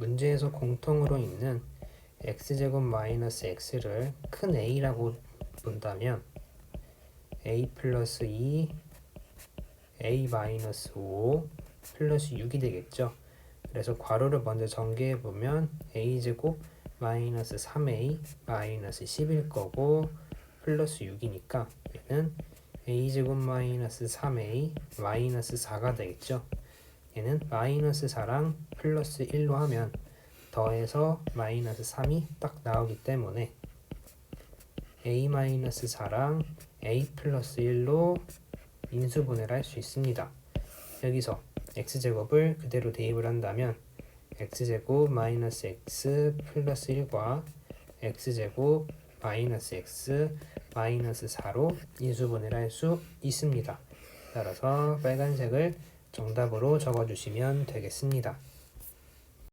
문제에서 공통으로 있는 x제곱 마이너스 x를 큰 A라고 본다면 A 플러스 2 A 마이너스 5 플러스 6이 되겠죠. 그래서 괄호를 먼저 전개해 보면 A제곱 마이너스 3A 마이너스 10일 거고 플러스 6이니까 얘는 A제곱 마이너스 3A 마이너스 4가 되겠죠. 얘는 마이너스 4랑 플러스 1로 하면 더해서 마이너스 3이 딱 나오기 때문에 a 마이너스 4랑 a 플러스 1로 인수분해를 할 수 있습니다. 여기서 x제곱을 그대로 대입을 한다면 x제곱 마이너스 x 플러스 1과 x제곱 마이너스 x 마이너스 4로 인수분해를 할 수 있습니다. 따라서 빨간색을 정답으로 적어주시면 되겠습니다.